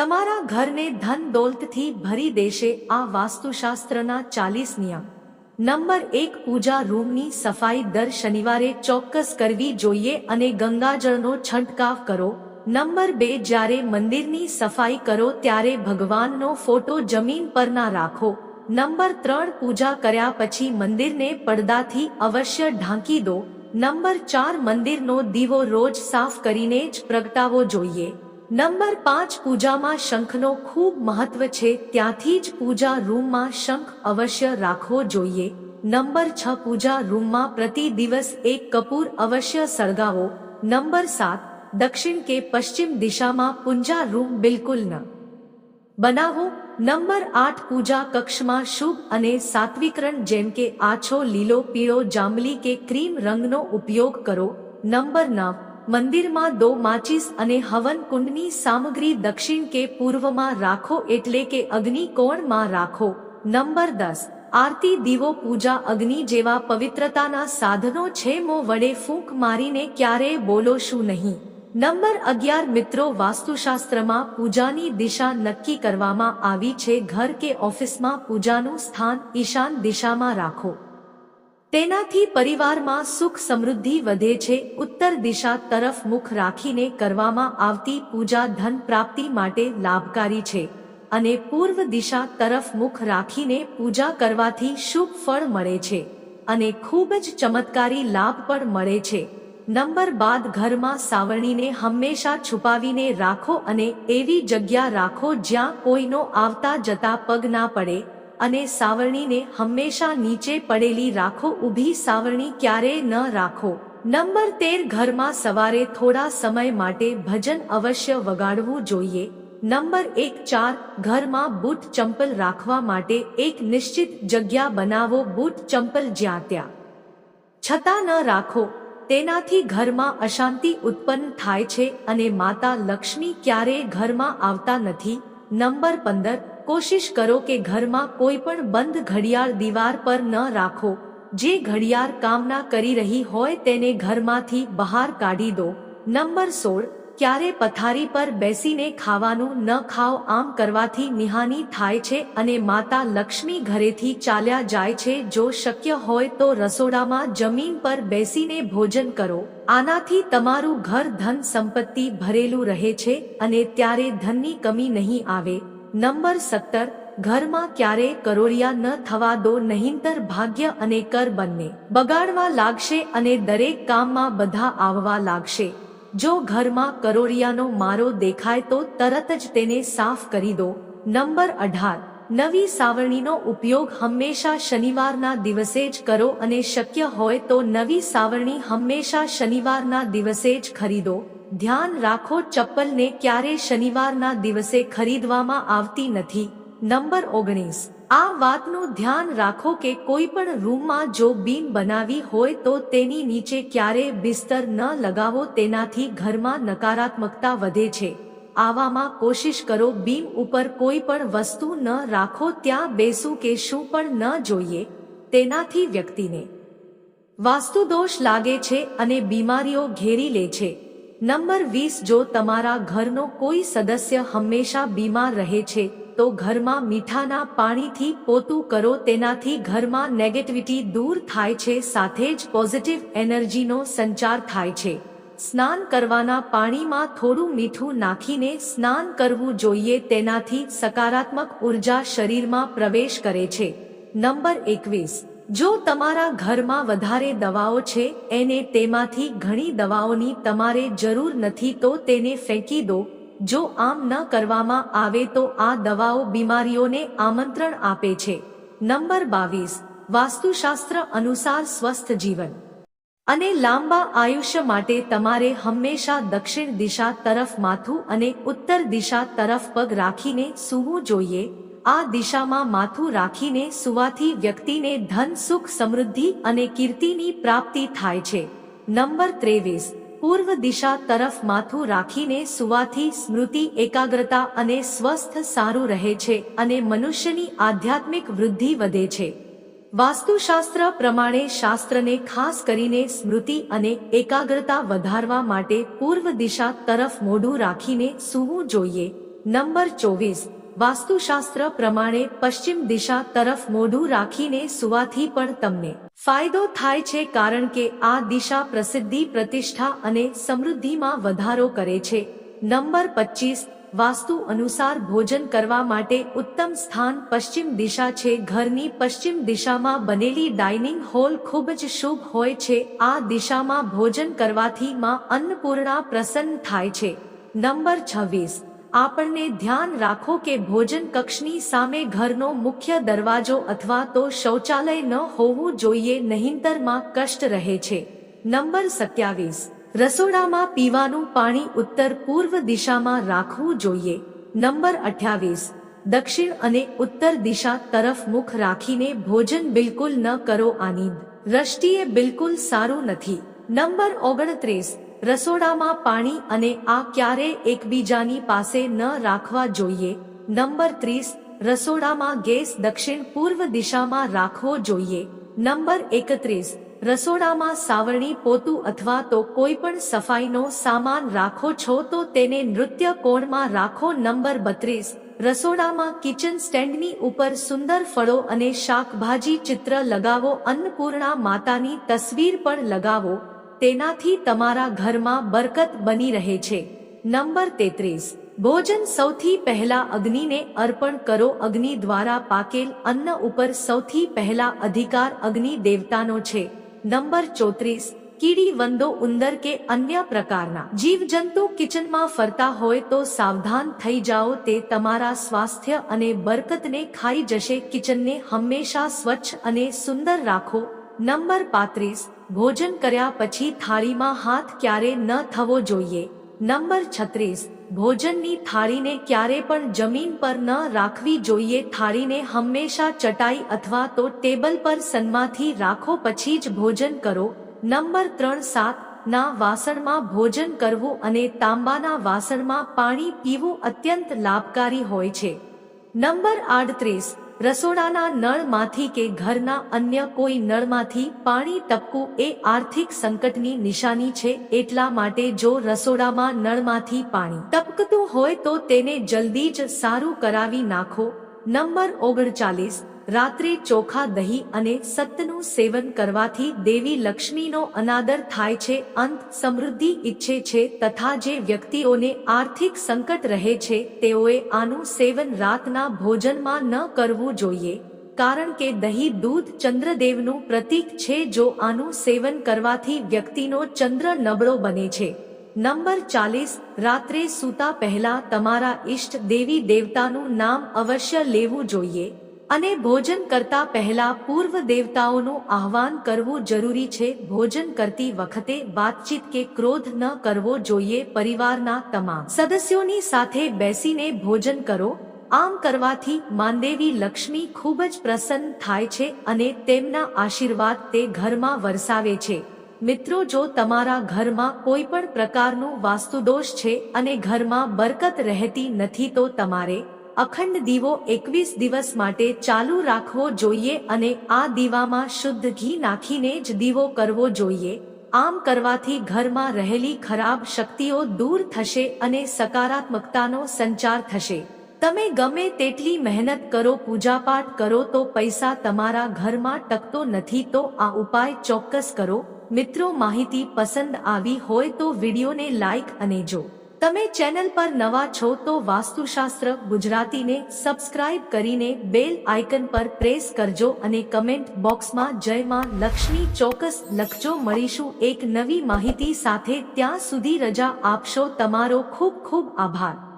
તમારા ઘરને ધન દોલતથી ભરી દેશે આ વાસ્તુશાસ્ત્રના ચાલીસ નિયમ નંબર એક પૂજા રૂમની સફાઈ દર શનિવારે ચોક્કસ કરવી જોઈએ અને ગંગાજળનો છંટકાવ કરો. નંબર બે જ્યારે મંદિરની સફાઈ કરો ત્યારે ભગવાનનો ફોટો જમીન પર ના રાખો. નંબર ત્રણ પૂજા કર્યા પછી મંદિરને પડદાથી અવશ્ય ઢાંકી દો. નંબર ચાર મંદિરનો દીવો રોજ સાફ કરીને જ પ્રગટાવો જોઈએ. નંબર પાંચ પૂજામાં શંખનો ખૂબ મહત્વ છે, ત્યાંથી જ પૂજા રૂમમાં શંખ અવશ્ય રાખવો જોઈએ. નંબર છ પૂજા રૂમમાં પ્રતિ દિવસ એક કપૂર અવશ્ય સળગાવો. નંબર સાત, દક્ષિણ કે પશ્ચિમ દિશામાં પૂંજા રૂમ બિલકુલ ન બનાવો. નંબર આઠ પૂજા કક્ષમાં શુભ અને સાત્વિકરણ જેમ કે આછો, લીલો, પીળો, જાંબલી કે ક્રીમ રંગનો ઉપયોગ કરો. નંબર નવ મંદિરમાં દો માચીસ અને હવન કુંડની સામગ્રી દક્ષિણ કે પૂર્વમાં રાખો એટલે કે અગ્નિ કોણમાં રાખો. નંબર દસ. આરતી, દીવો, પૂજા, અગ્નિ જેવા પવિત્રતાના સાધનો છે મો વડે ફૂંક મારીને ક્યારેય બોલો શું નહીં. નંબર અગિયાર, મિત્રો, વાસ્તુશાસ્ત્રમાં પૂજાની દિશા નક્કી કરવામાં આવી છે. ઘર કે ઓફિસમાં પૂજાનું સ્થાન ઈશાન દિશામાં રાખો. તેનાથી પરિવારમાં સુખ સમૃદ્ધિ વધે છે, ઉત્તર દિશા તરફ મુખ રાખીને કરવામાં આવતી પૂજા ધન પ્રાપ્તિ માટે લાભકારી છે અને પૂર્વ દિશા તરફ મુખ રાખીને પૂજા કરવાથી શુભ ફળ મળે છે અને ખૂબ જ ચમત્કારી લાભ પણ મળે છે. નંબર બાદ ઘરમાં સાવરણીને હંમેશા છુપાવીને રાખો અને એવી જગ્યા રાખો જ્યાં કોઈનો આવતા જતા પગ ના પડે અને સાવરણીને હંમેશા નીચે પડેલી રાખો, ઊભી સાવરણી ક્યારેય ન રાખો. નંબર તેર ઘરમાં સવારે થોડા સમય માટે ભજન અવશ્ય વગાડવું જોઈએ. નંબર એક ચાર, ઘરમાં બૂટ ચંપલ રાખવા માટે એક નિશ્ચિત જગ્યા બનાવો, બૂટ ચંપલ જ્યાં ત્યાં. છતાં ન રાખો. તેનાથી ઘરમાં અશાંતિ ઉત્પન્ન થાય છે અને માતા લક્ષ્મી ક્યારેય ઘરમાં આવતા નથી. નંબર પંદર કોશિશ કરો કે ઘરમાં કોઈ પણ બંધ ઘડિયાળ દીવાર પર ન રાખો. જે ઘડિયાળ કામના કરી રહી હોય તેને ઘરમાંથી બહાર કાઢી દો. નંબર સોળ. ક્યારે પથારી પર બેસીને ખાવાનું ન ખાઓ આમ કરવાથી નિહાની થાય છે અને માતા લક્ષ્મી ઘરેથી ચાલ્યા જાય છે. જો શક્ય હોય તો રસોડામાં જમીન પર બેસીને ભોજન કરો. આનાથી તમારું ઘર ધન સંપત્તિ ભરેલું રહે છે અને ત્યારે ધનની કમી નહીં આવે. નંબર સત્તર, ઘરમાં ક્યારે કરોરિયા ન થવા દો, નહીંતર ભાગ્ય અને કર બંને. બગાડવા લાગશે અને દરેક કામમાં બધા આવવા લાગશે. જો ઘરમાં કરોરિયાનો મારો દેખાય તો તરત જ તેને સાફ કરી દો. નંબર અઢાર, નવી સાવરણીનો ઉપયોગ હંમેશા શનિવારના દિવસે જ કરો અને શક્ય હોય તો નવી સાવરણી હંમેશા શનિવારના દિવસે જ ખરીદો. ધ્યાન રાખો, ચપ્પલને ક્યારે શનિવારના દિવસે ખરીદવામાં આવતી નથી. નંબર ઓગણીસ. આ વાતનું ધ્યાન રાખો કે કોઈ પણ રૂમમાં જો બીમ બનાવી હોય તો તેની નીચે ક્યારે બિસ્તર ન લગાવો, તેનાથી ઘરમાં નકારાત્મકતા વધે છે. આવામાં કોશિશ કરો, બીમ ઉપર કોઈ પણ વસ્તુ ન રાખો, ત્યાં બેસું કે શું પણ ન જોઈએ, તેનાથી વ્યક્તિને વાસ્તુદોષ લાગે છે અને બીમારીઓ ઘેરી લે છે. નંબર વીસ, જો તમારા ઘરનો કોઈ સદસ્ય હંમેશા બીમાર રહે છે, તો ઘરમાં મીઠાના પાણીથી પોતું કરો, તેનાથી ઘરમાં નેગેટિવિટી દૂર થાય છે, સાથે જ પોઝિટિવ એનર્જીનો સંચાર થાય છે. સ્નાન કરવાના પાણીમાં થોડું મીઠું નાખીને સ્નાન કરવું જોઈએ, તેનાથી સકારાત્મક ઊર્જા શરીરમાં પ્રવેશ કરે છે. નંબર એકવીસ જો તમારા ઘરમાં વધારે દવાઓ છે, એને તેમાંથી ઘણી દવાઓની તમારે જરૂર નથી તો તેને ફેંકી દો. જો આમ ન કરવામાં આવે તો આ દવાઓ બીમારીઓને આમંત્રણ આપે છે. નંબર બાવીસ. વાસ્તુશાસ્ત્ર અનુસાર સ્વસ્થ જીવન. અને લાંબા આયુષ્ય માટે તમારે હંમેશા દક્ષિણ દિશા તરફ માથું અને ઉત્તર દિશા તરફ પગ રાખીને સૂવું જોઈએ. આ દિશામાં માથું રાખીને સુવાથી વ્યક્તિને ધન, સુખ, સમૃદ્ધિ અને કીર્તિની પ્રાપ્તિ થાય છે. નંબર ત્રેવીસ. પૂર્વ દિશા તરફ માથું રાખીને સુવાથી સ્મૃતિ, એકાગ્રતા અને સ્વસ્થ સારું રહે છે અને મનુષ્યની આધ્યાત્મિક વૃદ્ધિ વધે છે. વાસ્તુશાસ્ત્ર પ્રમાણે શાસ્ત્રને ખાસ કરીને સ્મૃતિ અને એકાગ્રતા વધારવા માટે પૂર્વ દિશા તરફ મોઢું રાખીને સૂવું જોઈએ. નંબર ચોવીસ. વાસ્તુશાસ્ત્ર પ્રમાણે પશ્ચિમ દિશા તરફ મોઢું રાખીને સુવાથી પણ તમને ફાયદો થાય છે કારણ કે આ દિશા પ્રસિદ્ધિ, પ્રતિષ્ઠા અને સમૃદ્ધિમાં વધારો કરે છે. નંબર પચીસ, વાસ્તુ અનુસાર ભોજન કરવા માટે ઉત્તમ સ્થાન પશ્ચિમ દિશા છે. ઘરની પશ્ચિમ દિશામાં બનેલી ડાઇનિંગ હોલ ખૂબ જ શુભ હોય છે. આ દિશામાં ભોજન કરવાથી માં અન્નપૂર્ણા પ્રસન્ન થાય છે. નંબર છવ્વીસ આપણને ધ્યાન રાખો કે ભોજન કક્ષની સામે ઘરનો મુખ્ય દરવાજો અથવા તો શૌચાલય ન હોવું જોઈએ, નહીંતરમાં કષ્ટ રહે છે. નંબર સત્યાવીસ. રસોડામાં પીવાનું પાણી ઉત્તર પૂર્વ દિશામાં રાખવું જોઈએ. નંબર અઠ્યાવીસ. દક્ષિણ અને ઉત્તર દિશા તરફ મુખ રાખીને ભોજન બિલકુલ ન કરો આની દ્રષ્ટિએ બિલકુલ સારું નથી. નંબર ઓગણત્રીસ. રસોડામાં પાણી અને આ ક્યારે એકબીજાની પાસે ન રાખવા જોઈએ? નંબર ત્રીસ, રસોડામાં ગેસ દક્ષિણ પૂર્વ દિશામાં રાખવો જોઈએ. નંબર એકત્રીસ, રસોડામાં સાવરણી પોતું અથવા તો કોઈ પણ સફાઈનો સામાન રાખો છો તો તેને નૃત્ય કોણમાં રાખો. નંબર બત્રીસ, રસોડામાં કિચન સ્ટેન્ડની ઉપર સુંદર ફળો અને શાકભાજી ચિત્ર લગાવો. અન્નપૂર્ણા માતાની તસવીર પણ લગાવો. તેનાથી તમારા ઘરમાં બરકત બની રહે છે. નંબર તેત્રીસ. ભોજન સૌથી પહેલા અગ્નિને અર્પણ કરો. અગ્નિ દ્વારા પાકેલ અન્ન ઉપર સૌથી પહેલા અધિકાર અગ્નિ દેવતાનો છે. નંબર ચોત્રીસ. કીડી વંદો ઉંદર કે અન્ય પ્રકારના. જીવજંતુ કિચનમાં ફરતા હોય તો સાવધાન થઈ જાઓ. તે તમારા સ્વાસ્થ્ય અને બરકતને ખાઈ જશે. કિચનને હંમેશા સ્વચ્છ અને સુંદર રાખો. નંબર પાંત્રીસ. ભોજન કર્યા પછી થાળીમાં હાથ ક્યારે ન થવો જોઈએ? નંબર છત્રીસ. ભોજનની થાળીને ક્યારે પણ જમીન પર ન રાખવી જોઈએ. થાળીને હંમેશા ચટાઈ અથવા તો ટેબલ પર સન્માથી રાખો પછી જ ભોજન કરો. નંબર ત્રણ સાત. ના વાસણમાં ભોજન કરવું અને તાંબાના વાસણમાં પાણી પીવું અત્યંત લાભકારી હોય છે. નંબર આડત્રીસ. રસોડાના નળમાંથી કે ઘરના અન્ય કોઈ નળમાંથી પાણી ટપકું એ આર્થિક સંકટની નિશાની છે એટલા માટે જો રસોડામાં નળમાંથી પાણી ટપકતું હોય તો તેને જલ્દી જ સારું કરાવી નાખો. નંબર ઓગણચાલીસ રાત્રે ચોખા દહીં અને સત્તનું સેવન કરવાથી દેવી લક્ષ્મીનો અનાદર થાય છે, અંત સમૃદ્ધિ ઈચ્છે છે તથા જે વ્યક્તિઓને આર્થિક સંકટ રહે છે તેઓએ આનું સેવન રાતના ભોજનમાં ન કરવું જોઈએ. કારણ કે દહીં દૂધ ચંદ્રદેવનું પ્રતીક છે જો આનું સેવન કરવાથી વ્યક્તિનો ચંદ્ર નબળો બને છે. નંબર ચાલીસ, રાત્રે સૂતા પહેલા તમારા ઈષ્ટ દેવી દેવતાનું નામ અવશ્ય લેવું જોઈએ. અને ભોજન કરતા પહેલા પૂર્વ દેવતાઓનું આહવાન કરવું જરૂરી છે. ભોજન કરતી વખતે વાતચીત કે ક્રોધ ન કરવો જોઈએ પરિવારના તમામ સદસ્યોની સાથે બેસીને ભોજન કરો. આમ કરવાથી માંદેવી લક્ષ્મી ખૂબ જ પ્રસન્ન થાય છે અને તેમના આશીર્વાદ તે ઘરમાં વરસાવે છે. મિત્રો, જો તમારા ઘરમાં કોઈ પણ પ્રકારનું વાસ્તુદોષ છે અને ઘરમાં બરકત રહેતી નથી તો તમારે અખંડ દીવો એકવીસ દિવસ માટે ચાલુ રાખવો જોઈએ અને આ દીવામાં શુદ્ધ ઘી નાખીને જ દીવો કરવો જોઈએ. આમ કરવાથી ઘરમાં રહેલી ખરાબ શક્તિઓ દૂર થશે અને સકારાત્મકતાનો સંચાર થશે. તમે ગમે તેટલી મહેનત કરો, પૂજાપાઠ કરો, તો પૈસા તમારા ઘરમાં ટકતો નથી, તો આ ઉપાય ચોક્કસ કરો. મિત્રો, માહિતી પસંદ આવી હોય તો વિડીયોને લાઇક અને જો તમે ચેનલ પર નવા છો તો વાસ્તુશાસ્ત્ર ગુજરાતીને સબસ્ક્રાઇબ કરીને બેલ આઇકન પર પ્રેસ કરજો અને કમેન્ટ બોક્સમાં જય માં લક્ષ્મી ચોક્કસ લખજો. મળીશું એક નવી માહિતી સાથે. ત્યાં સુધી રજા આપશો. તમારો ખૂબ ખૂબ આભાર.